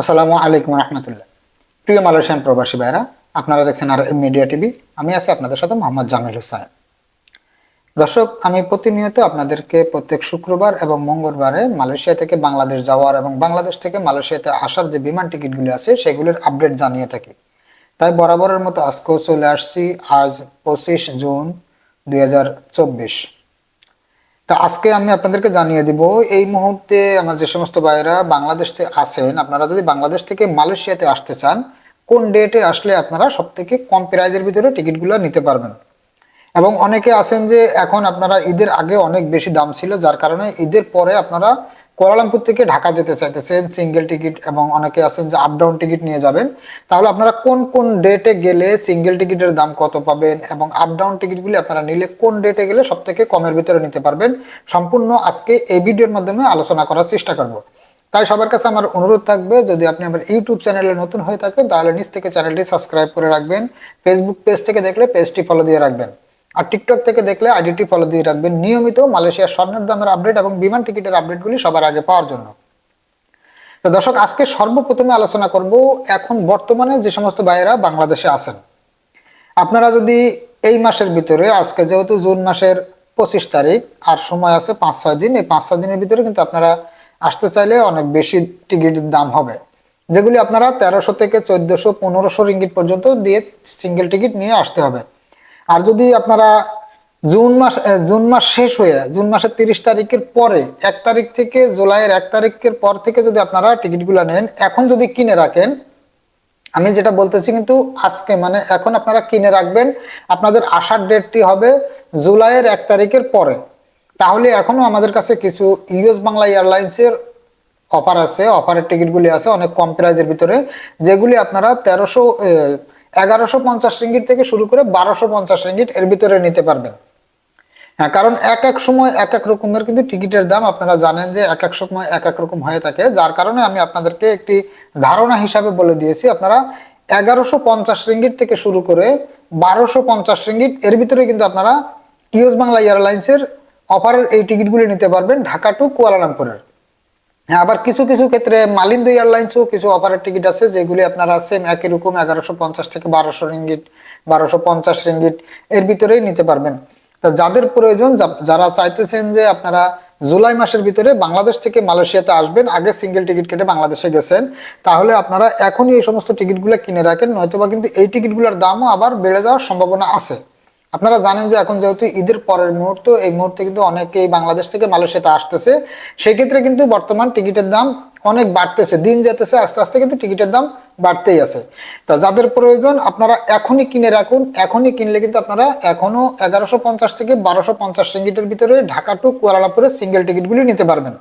আসসালামু আলাইকুম রহমতুল্লাহ। প্রিয় মালয়েশিয়ান প্রবাসী ভাইরা আপনারা দেখছেন আর মিডিয়া টিভি আমি আছি আপনাদের সাথে মোহাম্মদ জামিল হুসাইন। দর্শক, আমি প্রতিনিয়ত আপনাদেরকে প্রত্যেক শুক্রবার এবং মঙ্গলবারে মালয়েশিয়া থেকে বাংলাদেশ যাওয়ার এবং বাংলাদেশ থেকে মালয়েশিয়াতে আসার যে বিমান টিকিটগুলি আছে, সেগুলির আপডেট জানিয়ে থাকি। তাই বরাবরের মতো আজকেও চলে আসছি, আজ পঁচিশ জুন দুই হাজার চব্বিশ। তা আজকে আমি আপনাদেরকে জানিয়ে দিব, এই মুহূর্তে আমার যে সমস্ত ভাইয়েরা বাংলাদেশ থেকে আসেন আপনারা যদি বাংলাদেশ থেকে মালয়েশিয়াতে আসতে চান, কোন ডেটে আসলে আপনারা সব থেকে কম প্রাইজের ভিতরে টিকিটগুলো নিতে পারবেন? এবং অনেকে আছেন যে এখন আপনারা ঈদের আগে অনেক বেশি দাম ছিল, যার কারণে ঈদের পরে আপনারা কোয়ালালামপুর থেকে ঢাকা যেতে চাইতেছেন সিঙ্গেল টিকিট এবং অনেকে আছেন যে আপ ডাউন টিকিট নিয়ে যাবেন। তাহলে আপনারা কোন কোন ডেটে গেলে সিঙ্গেল টিকিটের দাম কত পাবেন এবং আপ ডাউন টিকিটগুলি আপনারা নিলে কোন ডেটে গেলে সব থেকে কমের ভিতরে নিতে পারবেন? সম্পূর্ণ আজকে এই ভিডিওর মাধ্যমে আলোচনা করার চেষ্টা করব। তাই সবার কাছে আমার অনুরোধ থাকবে, যদি আপনি আমার ইউটিউব চ্যানেলে নতুন হয়ে থাকেন, তাহলে নিচ থেকে চ্যানেলটি সাবস্ক্রাইব করে রাখবেন। ফেসবুক পেজ থেকে দেখলে পেজটি ফলো দিয়ে রাখবেন। আর টিকটক থেকে দেখলে আইডিটি ফলো দিয়ে রাখবেন নিয়মিত মালয়েশিয়ার স্বর্ণের দামের আপডেট এবং বিমান টিকিটের আপডেটগুলি সবার আগে পাওয়ার জন্য। তো দর্শক, আজকে সর্বপ্রথমে আলোচনা করব এখন বর্তমানে যে সমস্ত ভাইয়েরা বাংলাদেশে আছেন। আপনারা যদি এই মাসের ভিতরে, আজকে যেহেতু জুন মাসের পঁচিশ তারিখ, আর সময় আছে পাঁচ, ছয় দিন, এই পাঁচ, ছয় দিনের ভিতরে কিন্তু আপনারা আসতে চাইলে অনেক বেশি টিকিটের দাম হবে। যেগুলি আপনারা তেরোশো থেকে চোদ্দশো পনেরোশো রিঙ্গিট পর্যন্ত দিয়ে সিঙ্গেল টিকিট নিয়ে আসতে হবে। আর যদি আপনারা জুন মাস জুন মাস শেষ হয়ে, জুন মাসের তিরিশ তারিখের পরে, এক তারিখ থেকে জুলাইয়ের এক তারিখের পর থেকে যদি আপনারা টিকিটগুলো নেন, এখন যদি কিনে রাখেন, আমি যেটা বলতেছি কিন্তু আজকে মানে এখন আপনারা কিনে রাখবেন, আপনাদের আসার ডেটটি হবে জুলাইয়ের এক তারিখের পরে। তাহলে এখনও আমাদের কাছে কিছু ইউএস বাংলা এয়ারলাইন্সের অফার আছে, অফারের টিকিটগুলি আছে, অনেক কম প্রাইজের ভিতরে, যেগুলি আপনারা তেরোশো এগারোশো পঞ্চাশ রিঙ্গিট থেকে শুরু করে বারোশো পঞ্চাশ রিঙ্গিট এর ভিতরে নিতে পারবেন। হ্যাঁ কারণ এক এক সময় এক এক রকমের কিন্তু টিকিটের দাম আপনারা জানেন যে এক এক সময় এক এক রকম হয়ে থাকে, যার কারণে আমি আপনাদেরকে একটি ধারণা হিসাবে বলে দিয়েছি। আপনারা এগারোশো পঞ্চাশ রিঙ্গিট থেকে শুরু করে বারোশো পঞ্চাশ রিঙ্গিট এর ভিতরে কিন্তু আপনারা ইউএস বাংলা এয়ারলাইন্সের অফারের এই টিকিটগুলি নিতে পারবেন ঢাকা টু কুয়ালালামপুরের আবার কিছু কিছু ক্ষেত্রে মালিন্দ এয়ারলাইন্সও কিছু অফারের টিকিট আছে, যেগুলি আপনারা সেম একই রকম এগারোশো পঞ্চাশ থেকে বারোশো রিঙ্গিট বারোশো পঞ্চাশ রিঙ্গিট এর ভিতরেই নিতে পারবেন। তা যাদের প্রয়োজন যারা চাইতেছেন যে আপনারা জুলাই মাসের ভিতরে বাংলাদেশ থেকে মালয়েশিয়াতে আসবেন, আগে সিঙ্গেল টিকিট কেটে বাংলাদেশে গেছেন, তাহলে আপনারা এখনই এই সমস্ত টিকিটগুলো কিনে রাখেন, নয়তোবা কিন্তু এই টিকিটগুলোর দামও আবার বেড়ে যাওয়ার সম্ভাবনা আছে। আপনারা জানেন যে এখন যেহেতু ঈদের পরের মুহূর্ত, এই মুহূর্তে কিন্তু অনেকেই বাংলাদেশ থেকে মালয়েশিয়াতে আসতেছে। সেক্ষেত্রে কিন্তু বর্তমান টিকিটের দাম অনেক বাড়তেছে। দিন যেতেছে আস্তে আস্তে কিন্তু টিকিটের দাম বাড়তেই আছে। তা যাদের প্রয়োজন, আপনারা এখনই কিনে রাখুন। এখনই কিনলে কিন্তু আপনারা এখনও এগারোশো পঞ্চাশ থেকে বারোশো পঞ্চাশ টিকিটের ভিতরে ঢাকা টু কুয়ালালামপুরের সিঙ্গেল টিকিটগুলি নিতে পারবেন।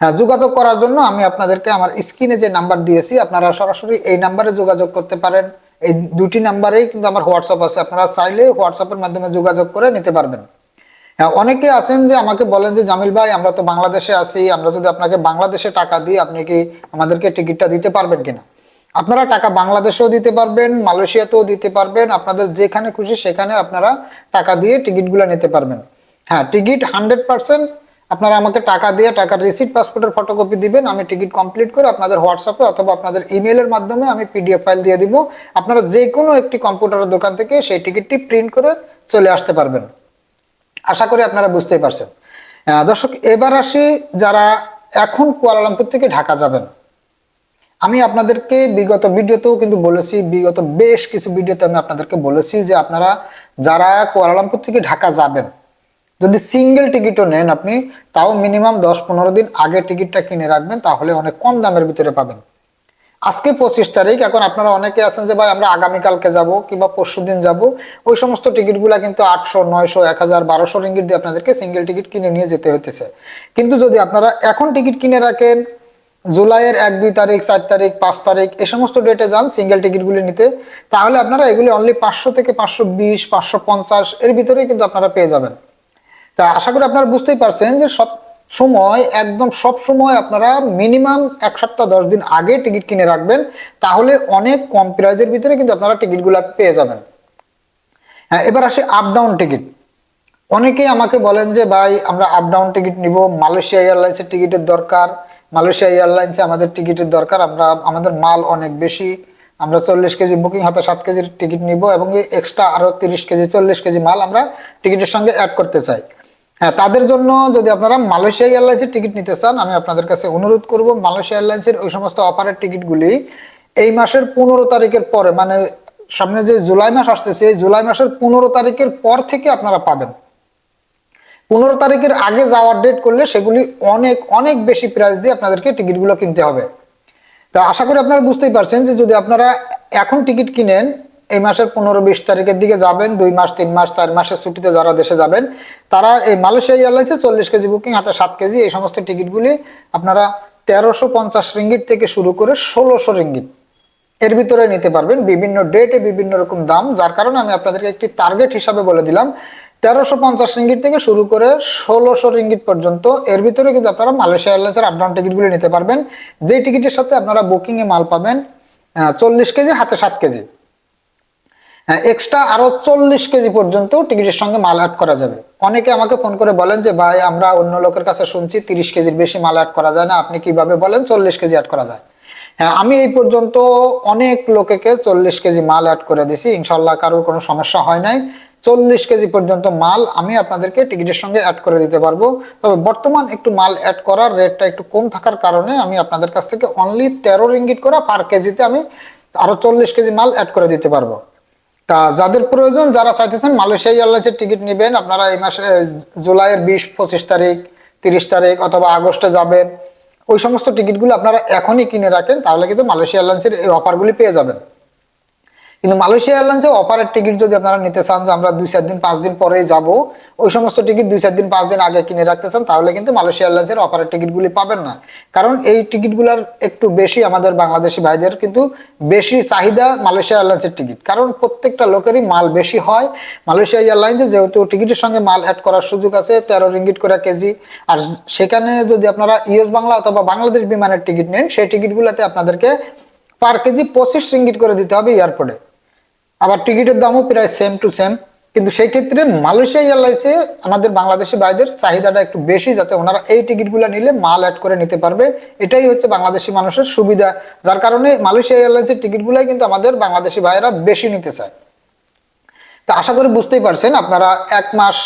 হ্যাঁ যোগাযোগ করার জন্য আমি আপনাদেরকে আমার স্ক্রিনে যে নাম্বার দিয়েছি, আপনারা সরাসরি এই নাম্বারে যোগাযোগ করতে পারেন। এই দুটি নাম্বারেই কিন্তু আমার হোয়াটসঅ্যাপ আছে। আপনারা চাইলে হোয়াটসঅ্যাপের মাধ্যমে যোগাযোগ করে নিতে পারবেন। হ্যাঁ অনেকে আছেন যে আমাকে বলেন যে, জামিল ভাই, আমরা তো বাংলাদেশে আছি, আমরা যদি আপনাকে বাংলাদেশে টাকা দিই, আপনি কি আমাদেরকে টিকিটটা দিতে পারবেন কিনা? আপনারা টাকা বাংলাদেশেও দিতে পারবেন, মালয়েশিয়াতেও দিতে পারবেন। আপনাদের যেখানে খুশি সেখানে আপনারা টাকা দিয়ে টিকিটগুলো নিতে পারবেন। হ্যাঁ টিকিট হান্ড্রেড পার্সেন্ট আপনারা আমাকে টাকা দিয়ে, টাকার রিসিপ্ট পাসপোর্টের ফটোকপি দিবেন, আমি টিকিট কমপ্লিট করে আপনাদের হোয়াটসঅ্যাপে অথবা আপনাদের ইমেলের মাধ্যমে আমি পিডিএফ ফাইল দিয়ে দিব। আপনারা যে কোনো একটি কম্পিউটারের দোকান থেকে সেই টিকিটটি প্রিন্ট করে চলে আসতে পারবেন। আশা করি আপনারা বুঝতেই পারছেন। দর্শক, এবার আসি যারা এখন কুয়ালালামপুর থেকে ঢাকা যাবেন। আমি আপনাদেরকে বিগত ভিডিওতেও কিন্তু বলেছি, বিগত বেশ কিছু ভিডিওতে আমি আপনাদেরকে বলেছি যে আপনারা যারা কুয়ালালামপুর থেকে ঢাকা যাবেন যদি সিঙ্গেল টিকিটও নেন আপনি, তাও মিনিমাম দশ পনেরো দিন আগে টিকিটটা কিনে রাখবেন, তাহলে অনেক কম দামের ভিতরে পাবেন। আজকে পঁচিশ তারিখ, এখন আপনারা অনেকে আছেন যে, ভাই, আমরা আগামীকালকে যাব কিংবা পরশু দিন যাব। ওই সমস্ত টিকিটগুলা কিন্তু আটশো, নয়শো, এক হাজার, বারোশো রিঙ্গিট দিয়ে আপনাদেরকে সিঙ্গেল টিকিট কিনে নিয়ে যেতে হতেছে কিন্তু যদি আপনারা এখন টিকিট কিনে রাখেন, জুলাইয়ের এক, দুই তারিখ, চার তারিখ, পাঁচ তারিখ এই সমস্ত ডেটে যান সিঙ্গেল টিকিটগুলি নিতে, তাহলে আপনারা এগুলি অনলি পাঁচশো থেকে পাঁচশো বিশ, পাঁচশো পঞ্চাশ এর ভিতরেই কিন্তু আপনারা পেয়ে যাবেন। তা আশা করি আপনারা বুঝতেই পারছেন যে সব সময়, একদম সব সময় আপনারা মিনিমাম এক সপ্তাহ, দশ দিন আগে টিকিট কিনে রাখবেন, তাহলে অনেক কম প্রাইজের ভিতরে কিন্তু আপনারা টিকিটগুলো পেয়ে যাবেন। হ্যাঁ এবার আসি আপ ডাউন টিকিট। অনেকেই আমাকে বলেন যে, ভাই, আমরা আপ ডাউন টিকিট নিব, মালয়েশিয়া এয়ারলাইন্সের টিকিটের দরকার, মালয়েশিয়া এয়ারলাইন্সে আমাদের টিকিটের দরকার, আমরা, আমাদের মাল অনেক বেশি, আমরা চল্লিশ কেজি বুকিং হাতে সাত কেজির টিকিট নিব এবং এক্সট্রা আরও তিরিশ কেজি, চল্লিশ কেজি মাল আমরা টিকিটের সঙ্গে অ্যাড করতে চাই। হ্যাঁ তাদের জন্য যদি আপনারা মালয়েশিয়া এয়ারলাইন্সের টিকিট নিতে চান, আমি আপনাদের কাছে অনুরোধ করব মালয়েশিয়া এয়ারলাইন্সের ওই সমস্ত অফারের টিকিটগুলি এই মাসের পনেরো তারিখের পরে মানে সামনে যে জুলাই মাস আসতেছে জুলাই মাসের পনেরো তারিখের পর থেকে আপনারা পাবেন। পনেরো তারিখের আগে যাওয়ার ডেট করলে সেগুলি অনেক অনেক বেশি প্রাইস দিয়ে আপনাদেরকে টিকিটগুলো কিনতে হবে। তা আশা করি আপনারা বুঝতেই পারছেন যে যদি আপনারা এখন টিকিট কিনেন এই মাসের পনেরো বিশ তারিখের দিকে যাবেন, দুই মাস, তিন মাস, চার মাসের ছুটিতে যারা দেশে যাবেন, তারা এই মালয়েশিয়া এয়ারলাইন্সে চল্লিশ কেজি বুকিং, হাতে সাত কেজি, এই সমস্ত টিকিটগুলি আপনারা তেরোশো পঞ্চাশ রিঙ্গিট থেকে শুরু করে ষোলোশো রিঙ্গিট এর ভিতরে নিতে পারবেন। বিভিন্ন ডেটে বিভিন্ন রকম দাম, যার কারণে আমি আপনাদেরকে একটি টার্গেট হিসাবে বলে দিলাম। তেরোশো পঞ্চাশ রিঙ্গিট থেকে শুরু করে ষোলোশো রিঙ্গিট পর্যন্ত এর ভিতরে কিন্তু আপনারা মালয়েশিয়া এয়ারলাইন্সের আপডাউন টিকিটগুলি নিতে পারবেন। যে টিকিটের সাথে আপনারা বুকিংয়ে মাল পাবেন চল্লিশ কেজি, হাতে সাত কেজি। এক্সট্রা আরও চল্লিশ কেজি পর্যন্ত টিকিটের সঙ্গে মাল অ্যাড করা যাবে। অনেকে আমাকে ফোন করে বলেন যে, ভাই, আমরা অন্য লোকের কাছে শুনছি তিরিশ কেজির বেশি মাল অ্যাড করা যায় না। আপনি কীভাবে বলেন? চল্লিশ কেজি অ্যাড করা যায়। হ্যাঁ আমি এই পর্যন্ত অনেক লোকেকে চল্লিশ কেজি মাল অ্যাড করে দিছি ইনশাল্লাহ কারোর কোনো সমস্যা হয় নাই। চল্লিশ কেজি পর্যন্ত মাল আমি আপনাদেরকে টিকিটের সঙ্গে অ্যাড করে দিতে পারব। তবে বর্তমান একটু মাল অ্যাড করার রেটটা একটু কম থাকার কারণে আমি আপনাদের কাছ থেকে অনলি তেরো রিঙ্গিট করা পার কেজিতে আমি আরও চল্লিশ কেজি মাল অ্যাড করে দিতে পারব। তা যাদের প্রয়োজন, যারা চাইতেছেন মালয়েশিয়া এয়ারলাইন্সের টিকিট নেবেন, আপনারা এই মাসে জুলাইয়ের বিশ, পঁচিশ তারিখ, তিরিশ তারিখ অথবা আগস্টে যাবেন। ওই সমস্ত টিকিটগুলো আপনারা এখনই কিনে রাখেন, তাহলে কিন্তু মালয়েশিয়া এয়ারলাইন্সের এই অফারগুলি পেয়ে যাবেন। কিন্তু মালয়েশিয়া এয়ারলাইন্সে অফারের টিকিট যদি আপনারা নিতে চান যে আমরা দুই চার দিন, পাঁচ দিন পরেই যাব, ওই সমস্ত টিকিট দুই চার দিন, পাঁচ দিন আগে কিনে রাখতে চান, তাহলে কিন্তু মালয়েশিয়া এয়ারলাইন্সের অফারের টিকিটগুলি পাবেন না। কারণ এই টিকিটগুলোর একটু বেশি আমাদের বাংলাদেশি ভাইদের কিন্তু বেশি চাহিদা মালয়েশিয়া এয়ারলাইন্সের টিকিট কারণ প্রত্যেকটা লোকেরই মাল বেশি হয়। মালয়েশিয়া এয়ারলাইন্সে যেহেতু টিকিটের সঙ্গে মাল অ্যাড করার সুযোগ আছে, তেরো রিঙ্গিট করে কেজি। আর সেখানে যদি আপনারা ইউএস বাংলা অথবা বাংলাদেশ বিমানের টিকিট নেন, সেই টিকিটগুলোতে আপনাদেরকে পার কেজি পঁচিশ রিঙ্গিট করে দিতে হবে এয়ারপোর্টে আবার টিকিটের দামও প্রায় সেম টু সেম কিন্তু সেই ক্ষেত্রে মালয়েশিয়া এয়ারলাইন্সে আমাদের বাংলাদেশি ভাইদের চাহিদাটা একটু বেশি, যাতে ওনারা এই টিকিটগুলো নিলে মাল অ্যাড করে নিতে পারবে। এটাই হচ্ছে বাংলাদেশি মানুষের সুবিধা। যার কারণে মালয়েশিয়া এয়ারলাইন্সের টিকিটগুলাই কিন্তু আমাদের বাংলাদেশি ভাইয়েরা বেশি নিতে চায়। তা আশা করি বুঝতেই পারছেন, আপনারা এক মাস,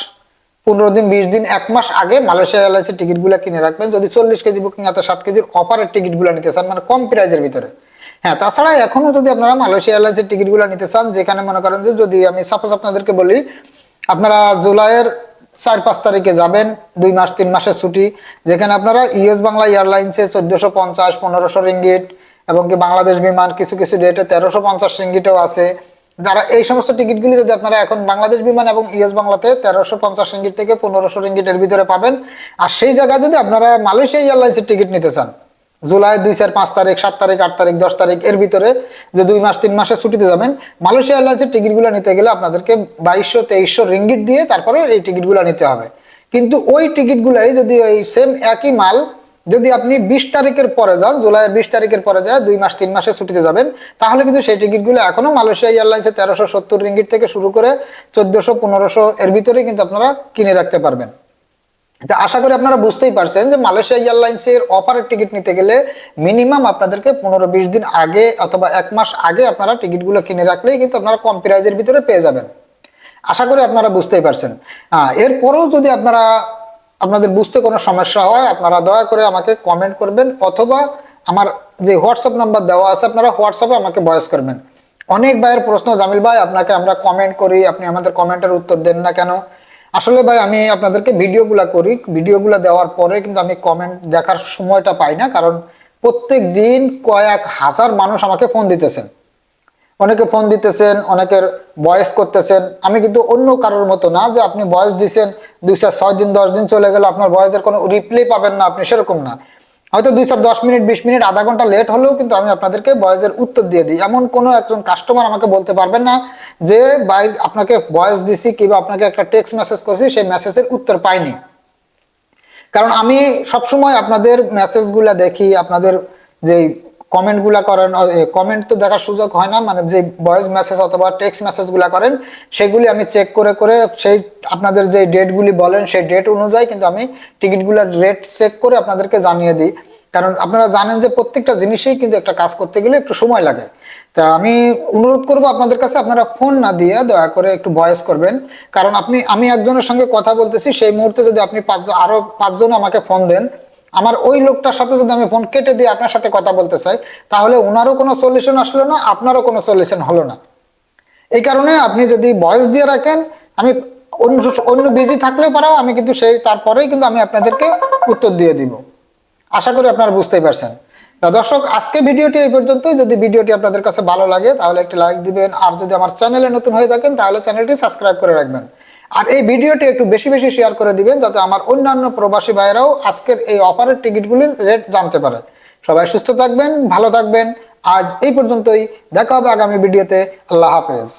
পনেরো দিন, বিশ দিন, এক মাস আগে মালয়েশিয়া এয়ারলাইন্সের টিকিটগুলো কিনে রাখবেন। যদি চল্লিশ কেজি বুকিং আছে সাত কেজির অফারের টিকিটগুলো নিতে চান মানে কম প্রাইজের ভিতরে। হ্যাঁ তাছাড়া এখনও যদি আপনারা মালয়েশিয়া এয়ারলাইন্সের টিকিটগুলো নিতে চান, যেখানে মনে করেন যে যদি আমি সাপোজ আপনাদেরকে বলি, আপনারা জুলাইয়ের চার পাঁচ তারিখে যাবেন, দুই মাস, তিন মাসের ছুটি, যেখানে আপনারা ইউএস বাংলা এয়ারলাইন্সে চোদ্দশো পঞ্চাশ, পনেরোশো রিঙ্গিট এবং কি বাংলাদেশ বিমান কিছু কিছু ডেটে তেরোশো পঞ্চাশ রিঙ্গিটও আছে। যারা এই সমস্ত টিকিটগুলি যদি আপনারা এখন বাংলাদেশ বিমান এবং ইউএস বাংলাতে তেরোশো পঞ্চাশ রিঙ্গিট থেকে পনেরোশো রিঙ্গিটের ভিতরে পাবেন, আর সেই জায়গায় যদি আপনারা মালয়েশিয়া এয়ারলাইন্সের টিকিট নিতে চান জুলাই দুই চার পাঁচ তারিখ, সাত তারিখ, আট তারিখ, দশ তারিখ, এর ভিতরে যে দুই মাস, তিন মাসের ছুটিতে যাবেন, মালয়েশিয়া এয়ারলাইন্সের টিকিটগুলো নিতে গেলে আপনাদেরকে বাইশশো, তেইশশো রিঙ্গিট দিয়ে তারপরে এই টিকিটগুলো নিতে হবে। কিন্তু ওই টিকিটগুলাই যদি ওই সেম একই মাল যদি আপনি বিশ তারিখের পরে যান জুলাই বিশ তারিখের পরে যায়, দুই মাস, তিন মাসে ছুটিতে যাবেন, তাহলে কিন্তু সেই টিকিটগুলো এখনও মালয়েশিয়া এয়ারলাইন্সে তেরোশো সত্তর রিঙ্গিট থেকে শুরু করে চোদ্দশো, পনেরোশো এর ভিতরে কিন্তু আপনারা কিনে রাখতে পারবেন। তা আশা করি আপনারা বুঝতেই পারছেন যে মালয়েশিয়া এয়ারলাইন্সের অফারের টিকিট নিতে গেলে মিনিমাম আপনাদেরকে পনেরো বিশ দিন আগে অথবা এক মাস আগে আপনারা টিকিটগুলো কিনে রাখলেই কিন্তু আপনারা কম প্রাইজের ভিতরে পেয়ে যাবেন। আশা করি আপনারা বুঝতেই পারছেন। এরপরেও যদি আপনারা আপনাদের বুঝতে কোনো সমস্যা হয়, আপনারা দয়া করে আমাকে কমেন্ট করবেন অথবা আমার যে হোয়াটসঅ্যাপ নাম্বার দেওয়া আছে, আপনারা হোয়াটসঅ্যাপে আমাকে বয়স করবেন। অনেক ভাইয়ের প্রশ্ন, জামিল ভাই, আপনাকে আমরা কমেন্ট করি, আপনি আমাদের কমেন্টের উত্তর দেন না কেন? আসলে ভাই, আমি আপনাদেরকে ভিডিওগুলা করি। ভিডিওগুলো দেওয়ার পরে কিন্তু আমি কমেন্ট দেখার সময়টা পাই না, কারণ প্রত্যেক দিন কয়েক হাজার মানুষ আমাকে ফোন দিতেছেন। অনেকে ফোন দিতেছেন, অনেকের বয়স করতেছেন। আমি কিন্তু অন্য কারোর মতো না যে আপনি বয়স দিচ্ছেন দুই চার ছয় দিন, দশ দিন চলে গেল, আপনার বয়সের কোনো রিপ্লাই পাবেন না, আপনি সেরকম না। হয়তো দুই সব দশ মিনিট, বিশ মিনিট, আধা ঘণ্টা লেট হলেও কিন্তু আমি আপনাদেরকে বয়সের উত্তর দিয়ে দিই। এমন কোনো একজন কাস্টমার আমাকে বলতে পারবেন না যে বাই আপনাকে বয়স দিছি কিংবা আপনাকে একটা টেক্সট মেসেজ করেছি, সেই মেসেজের উত্তর পাইনি। কারণ আমি সবসময় আপনাদের মেসেজগুলা দেখি, আপনাদের যে কমেন্টগুলা করেন কমেন্ট তো দেখার সুযোগ হয় না মানে যে ভয়েস মেসেজ অথবা টেক্সট মেসেজগুলা করেন, সেগুলি আমি চেক করে করে সেই আপনাদের যে ডেটগুলি বলেন, সেই ডেট অনুযায়ী কিন্তু আমি টিকিটগুলোর রেট চেক করে আপনাদেরকে জানিয়ে দিই। কারণ আপনারা জানেন যে প্রত্যেকটা জিনিসেই কিন্তু একটা কাজ করতে গেলে একটু সময় লাগে। তা আমি অনুরোধ করব আপনাদের কাছে, আপনারা ফোন না দিয়ে দয়া করে একটু ভয়েস করবেন। কারণ আপনি, আমি একজনের সঙ্গে কথা বলতেছি, সেই মুহূর্তে যদি আপনি পাঁচ, আরও পাঁচজন আমাকে ফোন দেন আমার ওই লোকটার সাথে যদি আমি ফোন কেটে দিয়ে আপনার সাথে কথা বলতে চাই, তাহলে ওনারও কোনো সলিউশন আসলো না, আপনারও কোনো সলিউশন হলো না। এই কারণে আপনি যদি ভয়েস দিয়ে রাখেন, আমি অন্য অন্য বিজি থাকলেও পারাও, আমি কিন্তু সেই তারপরেই কিন্তু আমি আপনাদেরকে উত্তর দিয়ে দিব। আশা করি আপনারা বুঝতেই পারছেন। তা দর্শক, আজকে ভিডিওটি এই পর্যন্তই। যদি ভিডিওটি আপনাদের কাছে ভালো লাগে, তাহলে একটি লাইক দিবেন। আর যদি আমার চ্যানেলে নতুন হয়ে থাকেন, তাহলে চ্যানেলটি সাবস্ক্রাইব করে রাখবেন। আর এই ভিডিওটি একটু বেশি বেশি শেয়ার করে দিবেন যাতে আমার অন্যান্য প্রবাসী ভাইয়েরাও আজকের এই অফারের টিকিটগুলির রেট জানতে পারে। সবাই সুস্থ থাকবেন, ভালো থাকবেন। আজ এই পর্যন্তই। দেখা হবে আগামী ভিডিওতে। আল্লাহ হাফেজ।